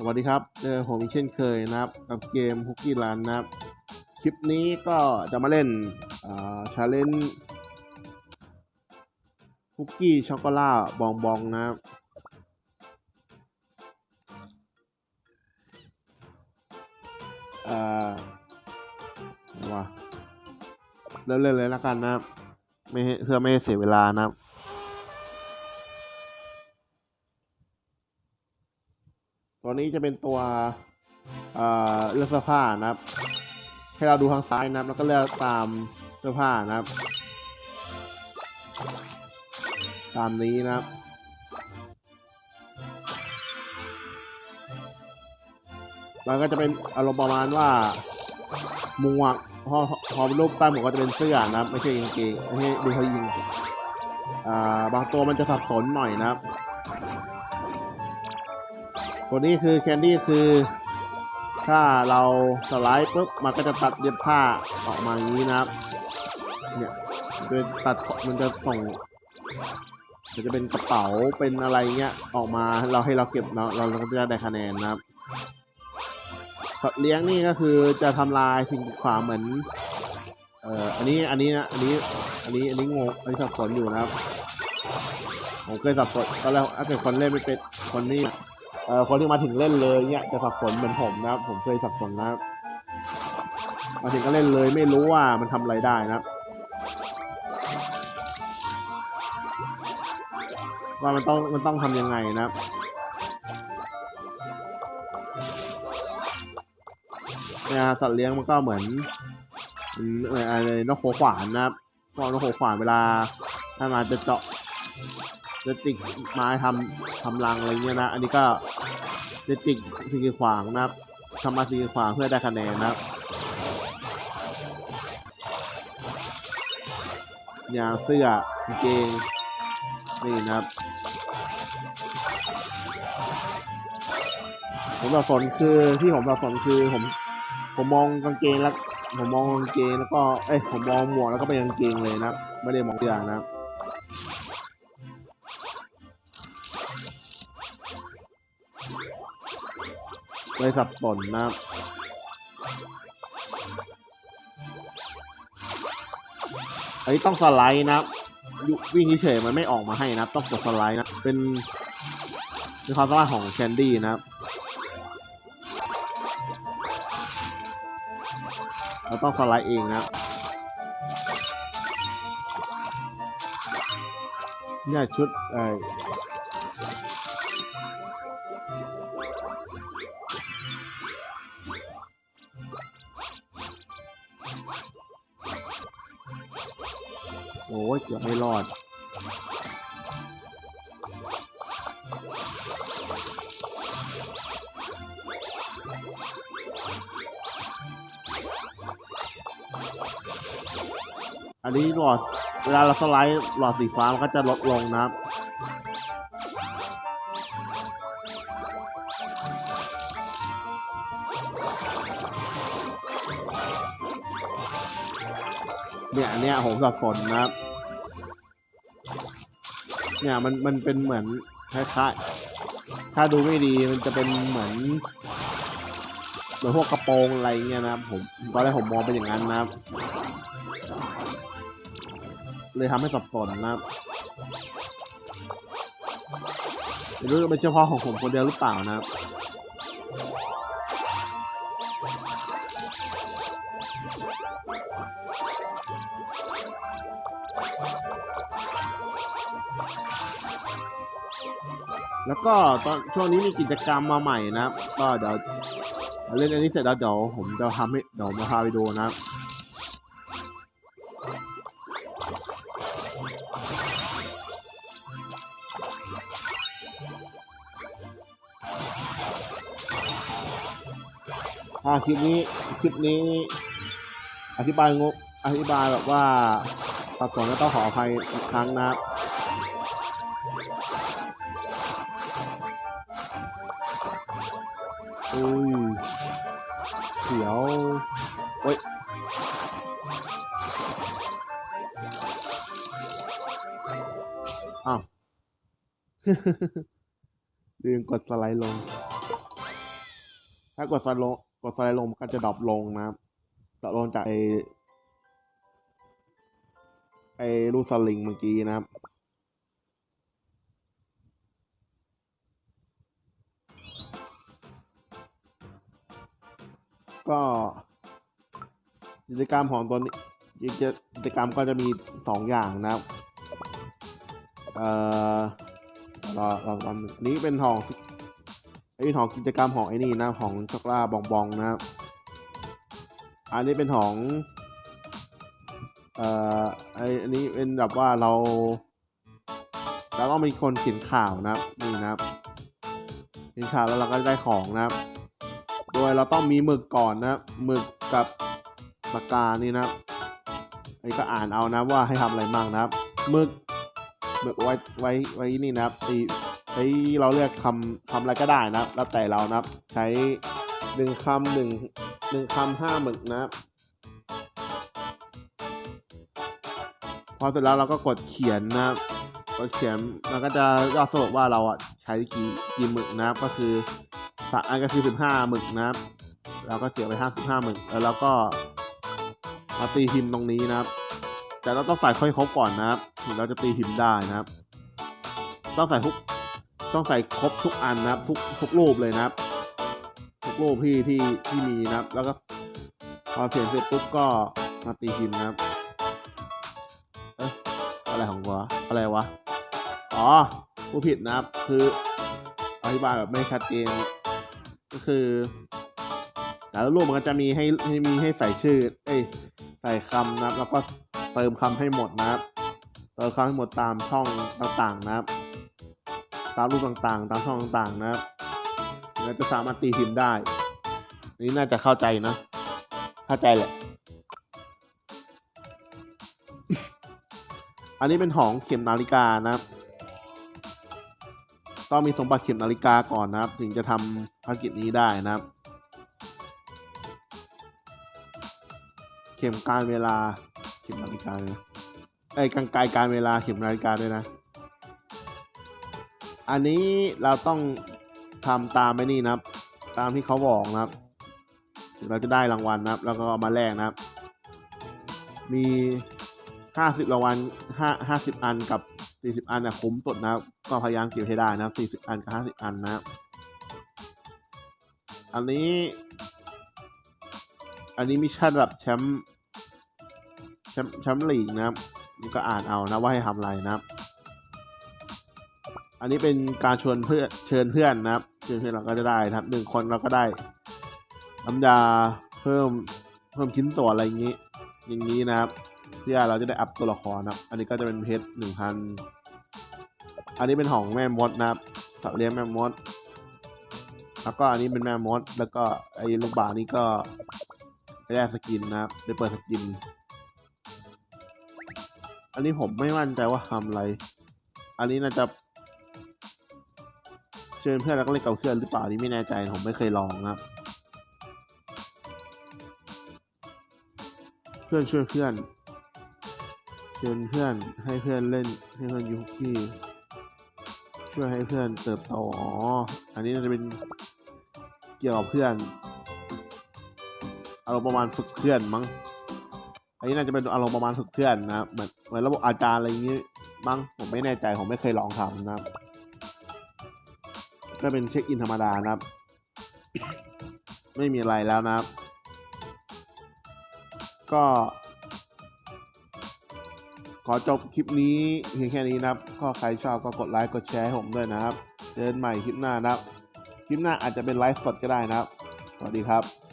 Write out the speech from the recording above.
สวัสดีครับเจอผมอีกเช่นเคยนะครับ กับเกมฮุกกี้รันนะครับ คลิปนี้ก็จะมาเล่นชาเลนจ์ฮุกกี้ช็อกโกแลตบองบองนะครับเอ่อว่าเริ่มเล่นเลยแล้วกันนะครับ ไม่เพื่อไม่ให้เสียเวลานะครับ ตัว นี้จะเป็นตัวเอ่อเลือกเสื้อผ้านะครับ ให้เราดูทางซ้ายนะครับ แล้วก็เลือกตามเสื้อผ้านะครับ ตามนี้นะครับมันก็จะเป็นอารมณ์ประมาณว่าหมวกพอพอรูปใต้หมวกก็จะเป็นเสื้อนะครับ ไม่ใช่กางเกงไม่ใช่ดูเขายิงอ่าบางตัวมันจะสับสนหน่อยนะครับ ตัวนี้คือแคนดี้คือ ถ้าเราสไลด์ปุ๊บมันก็จะตัดเย็บผ้าออกมาอย่างนี้นะครับ เนี่ยโดยตัดมันจะส่งมันจะเป็นกระเป๋าเป็นอะไรเงี้ยออกมาเราให้เราเก็บเราเราก็จะได้คะแนนนะครับสัตว์เลี้ยงนี่ก็คือจะทำลายสิ่งกีดขวางเหมือน เอ่อ อันนี้ อันนี้นะ อันนี้ อันนี้ อันนี้งง อันนี้สับสนอยู่นะครับ ผมเคยสับสนตอนแรกถ้าเกิดคนเล่นไม่เป็นคนนี้ เอ่อคนที่มาถึงเล่นเลยเนี่ยจะสับสนเหมือนผมนะครับ ผมเคยสับสนนะครับมาถึงก็เล่นเลยไม่รู้ว่ามันทำอะไรได้นะครับว่ามันต้องมันต้องทำยังไงนะครับเนี่ยสัตว์เลี้ยงมันก็เหมือนอืมเอออะไรนกหัวขวานนะครับพวกนกหัวขวานเวลาถ้ามาจะเจาะ จะจิกไม้ทำทำรังอะไรเงี้ยนะ อันนี้ก็จะจิกสิ่งกีขวางนะครับทำมาสิ่งกีขวางเพื่อได้คะแนนนะครับ อย่างเสื้อกางเกงนี่นะครับผมสับสนคือที่ผมสับสนคือผมผมมองกางเกงแล้วผมมองกางเกงแล้วก็เอ้ยผมมองหมวกแล้วก็เป็นกางเกงเลยนะครับไม่ได้มองเสื้อนะครับ เลยสับสนนะครับอันนี้ต้องสไลด์นะครับยุวิ่งเฉยมันไม่ออกมาให้นะครับ ต้องกดสไลด์นะ เป็นเป็นความสามารถของแคนดี้นะครับเราต้องสไลด์เองนะเนี่ยชุดเอ่ อโอ้ยเกือบไม่รอดอันนี้หลอดเวลาเราสไลด์หลอดสีฟ้ามันก็จะลดลงนะครับเนี่ยอันเนี้ยผมสับสนนะครับ เนี่ยมันมันเป็นเหมือนคล้ายๆถ้าดูไม่ดีมันจะเป็นเหมือนเหมือนพวกกระโปรงอะไรเงี้ยนะครับผมตอนแรกผมมองเป็นอย่างนั้นนะครับ เลยทำให้สับสนนะครับไม่รู้เป็นเฉพาะของผมคนเดียวหรือเปล่านะครับ แล้วก็ตอนช่วงนี้มีกิจกรรมมาใหม่นะครับ ก็เดี๋ยวเล่นอันนี้เสร็จแล้วเดี๋ยวผมจะทำให้เดี๋ยวมาพาไปดูนะครับอ่าคลิปนี้คลิปนี้ อธิบายงบอธิบายแบบว่าตัดสนแล้วต้องขออภัยอีกครั้งนะครับ อุ้ยเขียวโอ้ยอ้าวลืมกดสไลด์ลง ถ้ากดสไลด์ลง กดสไลด์ลงมันก็จะดรอปลงนะครับดรอปลงจากไอไอลูกสลิงเมื่อกี้นะครับ ก็กิจกรรมของตัวนี้กิจกรรมก็จะมีสองอย่างนะครับ เอ่อเราเราตอนนี้เป็นของไอ้ของกิจกรรมของไอ้นี่นะของช็อกโกแลตบองบองนะครับอันนี้เป็นของเอ่อไออันนี้เป็นแบบว่าเราเราต้องมีคนเขียนข่าวนะครับนี่นะครับเขียนข่าวแล้วเราก็ได้ของนะครับ ดยเราต้องมีหมึกก่อนนะหมึกกับปากกานี่นะครับอันนี้ก็อ่านเอานะว่าให้ทำอะไรบ้างนะครับหมึกหมึกไว้ไว้ไว้นี่นะครับไอ้ไอ้เราเลือกคำคำอะไรก็ได้นะครับ แล้วแต่เรานะครับ ใช้หนึ่งคำหนึ่งหนึ่งคำห้าหมึกนะครับพอเสร็จแล้วเราก็กดเขียนนะครับกดเขียนมันก็จะย่อสรุปว่าเราอะใช้กี่กี่หมึกนะครับก็คือ สะอันก็คือสิบห้าหมึกนะครับเราก็เสียไปห้าสิบห้าหมึกแล้วเราก็มาตีพิมตรงนี้นะครับ แต่เราต้องใส่ค่อยครบก่อนนะครับถึงเราจะตีพิมได้นะครับ ต้องใส่ทุกต้องใส่ครบทุกอันนะครับ ทุกทุกรูปเลยนะครับ ทุกรูปที่ที่ที่มีนะครับ แล้วก็พอเสียงเสร็จปุ๊บก็มาตีพิมนะครับเอ๊ะอะไรของวะอะไรวะอ๋อผู้ผิดนะครับคืออธิบายแบบไม่ชัดเจน ก็คือแต่ละรูปมันก็จะมีให้ให้มีให้ใส่ชื่อ เอ้ยใส่คำนะครับ แล้วก็เติมคำให้หมดนะครับ เติมคำให้หมดตามช่องต่างๆนะครับ ตามรูปต่างๆ ตามช่องต่างๆนะครับเราจะสามารถตีพิมพ์ได้ นี่น่าจะเข้าใจนะ เข้าใจแหละ อันนี้เป็นของเข็มนาฬิกานะครับ ต้องมีสมบัติเข็มนาฬิกาก่อนนะครับ ถึงจะทำภารกิจนี้ได้นะครับ เข็มการเวลาเข็มนาฬิกาเลยนะไอ้กังไกลการเวลาเข็มนาฬิกาด้วยนะ อันนี้เราต้องทำตามไปนี่นะครับ ตามที่เขาบอกนะครับเราจะได้รางวัลนะครับ แล้วก็เอามาแลกนะครับ มีห้าสิบรางวัลห้าห้าสิบอันกับ สี่สิบอันนะคุ้มสุดนะก็พยายามเก็บให้ได้นะสี่สิบอันกับห้าสิบอันนะ อันนี้ อันนี้มิชชั่นระดับแชมป์แชมป์แชมป์ลีกนะครับนี่ก็อ่านเอานะว่าให้ทำอะไรนะครับ อันนี้เป็นการชวนเพื่อนเชิญเพื่อนนะครับเชิญเพื่อนเราก็จะได้นะครับหนึ่งคนเราก็ได้น้ำยาเพิ่มเพิ่มชิ้นส่วนอะไรอย่างนี้ อย่างนี้นะครับ เพื่อเราจะได้อัพตัวละครนะครับ อันนี้ก็จะเป็นเพชรหนึ่งพันอันนี้เป็นของแม่มดนะครับสัตว์เลี้ยงแม่มด แล้วก็อันนี้เป็นแม่มด แล้วก็ไอ้ลูกบานี่ก็ไปได้สกินนะครับได้เปิดสกิน อันนี้ผมไม่มั่นใจว่าทำอะไร อันนี้น่าจะเชิญเพื่อนแล้วก็เล่นกับเพื่อนหรือเปล่านี่ไม่แน่ใจผมไม่เคยลองนะครับ เพื่อนช่วยเพื่อน เชิญเพื่อนให้เพื่อนเล่นให้เพื่อนยุคที่ช่วยให้เพื่อนเติบโตอ๋ออันนี้น่าจะเป็นเกี่ยวกับเพื่อนอารมณ์ประมาณฝึกเพื่อนมั้งอันนี้น่าจะเป็นอารมณ์ประมาณฝึกเพื่อนนะครับเหมือนเหมือนระบบอาจารย์อะไรอย่างนี้มั้งผมไม่แน่ใจผมไม่เคยลองทำนะครับ ก็เป็นเช็คอินธรรมดานะครับ ไม่มีอะไรแล้วนะครับ ก็ ขอจบคลิปนี้เพียงแค่นี้นะครับก็ใครชอบก็กดไลค์กดแชร์ให้ผมด้วยนะครับ เจอกันใหม่คลิปหน้านะครับ คลิปหน้าอาจจะเป็นไลฟ์สดก็ได้นะครับ สวัสดีครับ